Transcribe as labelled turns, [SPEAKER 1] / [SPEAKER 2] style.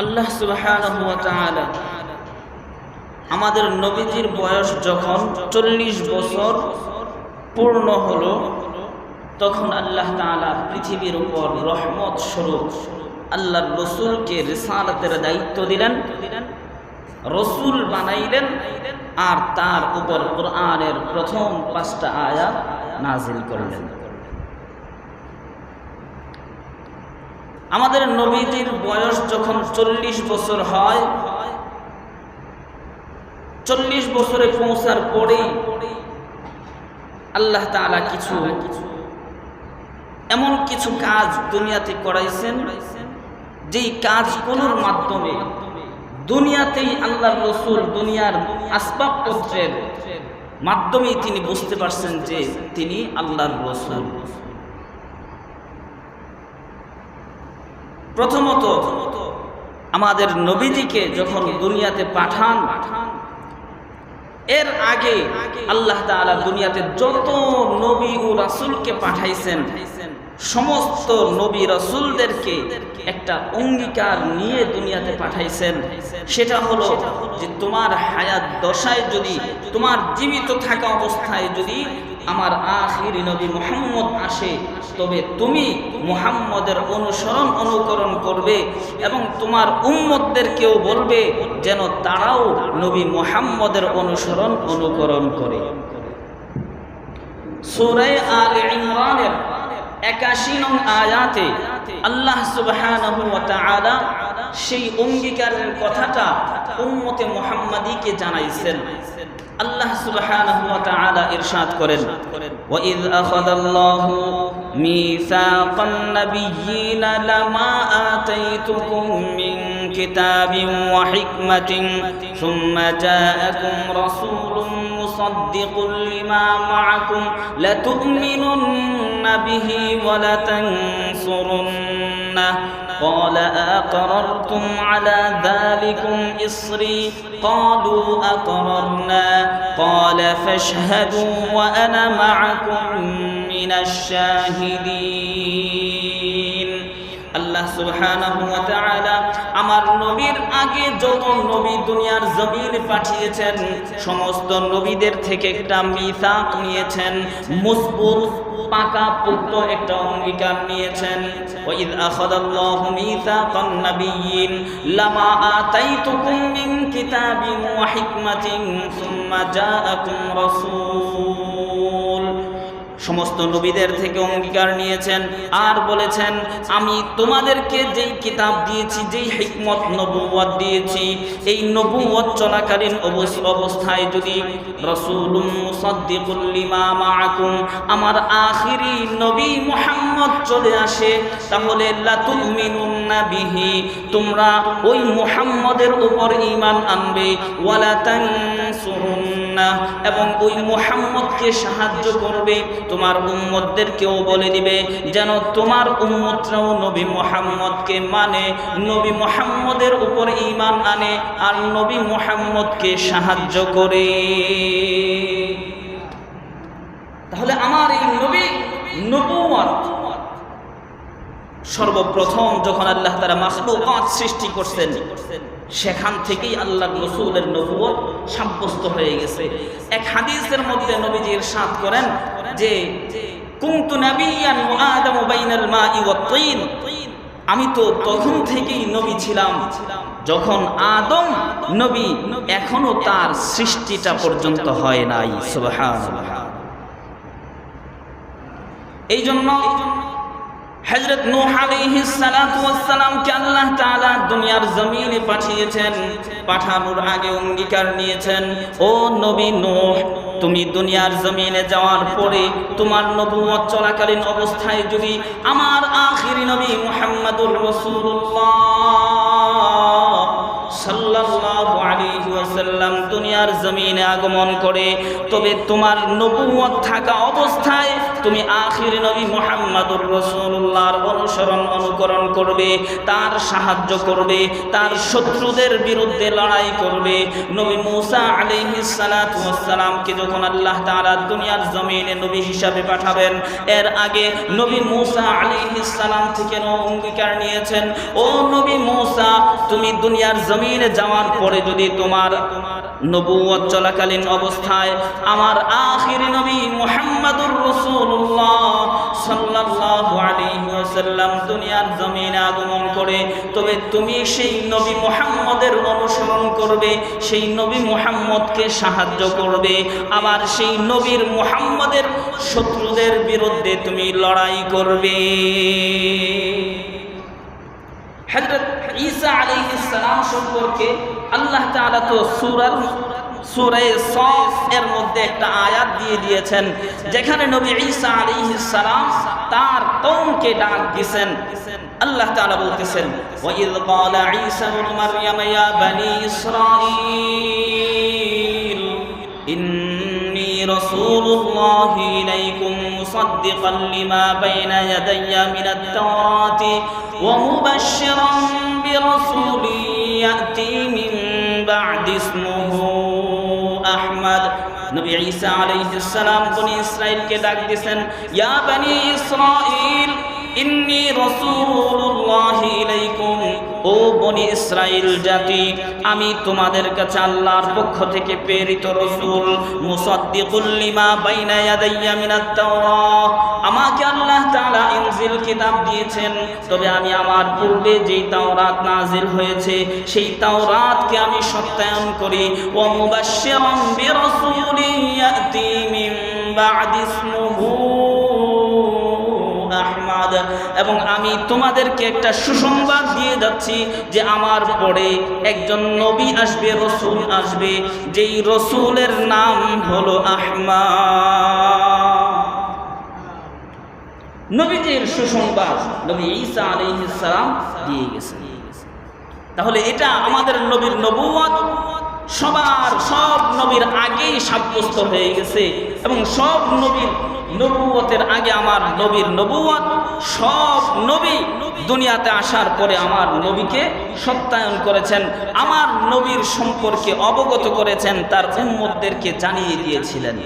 [SPEAKER 1] আল্লাহ আমাদের নবীজির বয়স যখন চল্লিশ বছর পূর্ণ হলো, তখন আল্লাহ তাআলা পৃথিবীর উপর রহমত স্বরূপ আল্লাহ রসুলকে রিসালাতের দায়িত্ব দিলেন, রসুল বানাইলেন আর তার উপর কোরআনের প্রথম পাঁচটা আয়াত নাজিল করলেন। আমাদের নবীজির বয়স যখন চল্লিশ বছর হয়, চল্লিশ বছরে পৌঁছার পরেই আল্লাহ তাআলা কিছু, এমন কিছু কাজ দুনিয়াতে করাইছেন, যেই কাজগুলোর মাধ্যমে দুনিয়াতেই আল্লাহ রসুল দুনিয়ার আসবাবপত্রের মাধ্যমেই তিনি বুঝতে পারছেন যে তিনি আল্লাহর রসুল। প্রথমত আমাদের নবীজিকে যখন দুনিয়াতে পাঠান, এর আগে আল্লাহ দুনিয়াতে যত নবী ও রাসূলকে পাঠাইছেন, সমস্ত নবী রাসূলদেরকে একটা অঙ্গীকার নিয়ে দুনিয়াতে পাঠাইছেন। সেটা হলো যে তোমার হায়াত দশায় যদি, তোমার জীবিত থাকা অবস্থায় যদি আমার আখির নবী মোহাম্মদ আসে, তবে তুমি মুহাম্মদের অনুসরণ অনুকরণ করবে এবং তোমার উম্মতদেরকেও বলবে যেন তারাও নবী মুহাম্মদের অনুসরণ অনুকরণ করে। সূরা আলে ইমরানের 81 নং আয়াতে আল্লাহ সুবহানাহু সেই অঙ্গীকারের কথাটা উম্মতে মুহাম্মাদীকে জানাইছেন। আল্লাহ সুবহানাহু ওয়া তাআলা ইরশাদ করেন ওয়া ইয আখাযাল্লাহু মিসাকান নাবিয়্যিনা লামা আতাইতুকুম মিন কিতাবিন ওয়া হিকমাতিন, সুম্মা জাআকুম রাসূলুম মুসাদ্দিকুন লিমা মা'আকুম, লাতু'মিনুন্না বিহি ওয়া লাতানসুরুন্নাহ قال أقررتم على ذلكم إصري؟ قالوا أقررنا. قال فاشهدوا وأنا معكم من الشاهدين. সুবহানাহু ওয়া আমার নবীর আগে যত নবী দুনিয়ার জমিনে পাঠিয়েছেন, সমস্ত নবীদের থেকে একটা মিসাক নিয়েছেন, মজবুত পাকা পুক্ত একটা অঙ্গীকার নিয়েছেন। মিসাকান নাবিয়্যিন, লামা আতাইতুকুম মিন কিতাবিন ওয়া হিকমাতিন, সুম্মা জাআকুম রাসূল। সমস্ত নবীদের থেকে অঙ্গীকার নিয়েছেন আর বলেছেন, আমি তোমাদেরকে যেই কিতাব দিয়েছি, যেই হিকমত নবুয়ত দিয়েছি, এই নবুয়ত চলাকালীন অবস্থায় যদি আমার আখিরি নবী মুহাম্মদ চলে আসে, তাহলে বিহি তোমরা ওই মুহাম্মদের উপর ঈমান আনবে, ওয়ালা তানসুরুন্না এবং ওই মুহাম্মদকে সাহায্য করবে, তোমার উম্মতদেরকেও বলে দিবে, যেন তোমার উম্মতরাও নবী মোহাম্মদকে মানে নবী মোহাম্মদের উপর ইমান আনে, আর নবী মোহাম্মদকে সাহায্য করে। তাহলে আমার এই নবী নবুয়াত সর্বপ্রথম যখন আল্লাহ তারা মাখলুকাত সৃষ্টি করছেন, সেখান থেকেই আল্লাহ রসুলের নবুয়ত সাব্যস্ত হয়ে গেছে। এক হাদিসের মধ্যে নবীজি ইরশাদ করেন যে আমি তো তখন থেকেই নবী ছিলাম, যখন আদম নবী এখনও তার সৃষ্টিটা পর্যন্ত হয় নাই। এই জন্য হযরত নূহ আল্লাহ দুনিয়ার জমিনে পাঠিয়েছেন, পাঠানোর আগে অঙ্গীকার নিয়েছেন। ও নবী নূহ, তুমি দুনিয়ার জমিনে যাওয়ার পরে তোমার নবুয়ত চলাকালীন অবস্থায় যদি আমার আখিরি নবী মুহাম্মাদুর রাসূলুল্লাহ সাল্লাল্লাহু আলাইহি দুনিয়া দুনিয়ার জমিনে আগমন করে, তবে তোমার নবুয়ত থাকা অবস্থায় তুমি আখির নবী মোহাম্মদুর রসুল্লাহর অনুসরণ অনুকরণ করবে, তার সাহায্য করবে, তার শত্রুদের বিরুদ্ধে লড়াই করবে। নবী মুসা আলিহিসালামকে যখন আল্লাহ তাআলা দুনিয়ার জমিনে নবী হিসাবে পাঠাবেন, এর আগে নবী মুসা আলিহিসালাম থেকে অঙ্গীকার নিয়েছেন, ও নবী মুসা, তুমি দুনিয়ার জমিনে যাওয়ার পরে যদি তোমার নবুয়ত চলাকালীন অবস্থায় আমার আখির নবী মুহাম্মাদুর রাসূলুল্লাহ সাল্লাল্লাহু আলাইহি ওয়াসাল্লাম দুনিয়ার জমিনে আগমন করে, তবে তুমি সেই নবী মুহাম্মদের অনুসরণ করবে, সেই নবী মুহাম্মদকে সাহায্য করবে, আবার সেই নবীর মুহাম্মদের শত্রুদের বিরুদ্ধে তুমি লড়াই করবে। হযরত ঈসা আলাইহিস সালাম সম্পর্কে আল্লাহ তাআলা তো সূরার সূরা সফ এর মধ্যে একটা আয়াত দিয়ে দিয়েছেন যেখানে নবী ঈসা আলাইহিস সালাম তার কওমকে ডাক দিবেন আল্লাহ তাআলা বলতেছেন ওয়া ইয ক্বালা ঈসা ইবনে মারইয়াম ইয়া বনি ইসরাঈল ইন্নী রাসূলুল্লাহি ইলাইকুম মুসাদ্দিকান লিমা বাইনা ইয়াদাইয়া মিনাত তাওরাতি ومبشرا اسمه احمد. نبي عيسى عليه السلام بني اسرائيل کے ڈاک دیسن بني اسرائيل انی رسول বনি ইসরাইল জাতি, আমি তোমাদের কাছে আল্লাহর পক্ষ থেকে প্রেরিত রসুল, মুসাদ্দিকুল লিমা বাইনা ইয়াদাইয়া মিনাত তাওরাহ আমাকে আল্লাহ তাআলা ইনজিল কিতাব দিয়েছেন, তবে আমি আমার পূর্বে যেই তাওরাত নাজিল হয়েছে, সেই তাওরাতকে আমি সত্যায়ন করি। ও মুবাশশিরাম বিরাসূলিন ইয়াতি মিন বা'দি ইসমুহু। আহমাদ, এবং আমি তোমাদেরকে একটা সুসংবাদ দিয়ে যাচ্ছি যে আমার পরে একজন নবী আসবে, রসুল আসবে, যেই রসুলের নাম হলো আহমাদ। নবীজির সুসংবাদ নবী ঈসা আলাইহিস সালাম দিয়ে গেছেন। তাহলে এটা আমাদের নবীর নবুয়ত সবার সব নবীর আগেই সাব্যস্ত হয়ে গেছে এবং সব নবীর নবুয়তের আগে আমার নবীর নবুয়ত, সব নবী দুনিয়াতে আসার পরে আমার নবীকে সত্যায়ন করেছেন, আমার নবীর সম্পর্কে অবগত করেছেন, তার উম্মতদেরকে জানিয়ে দিয়েছিলেন।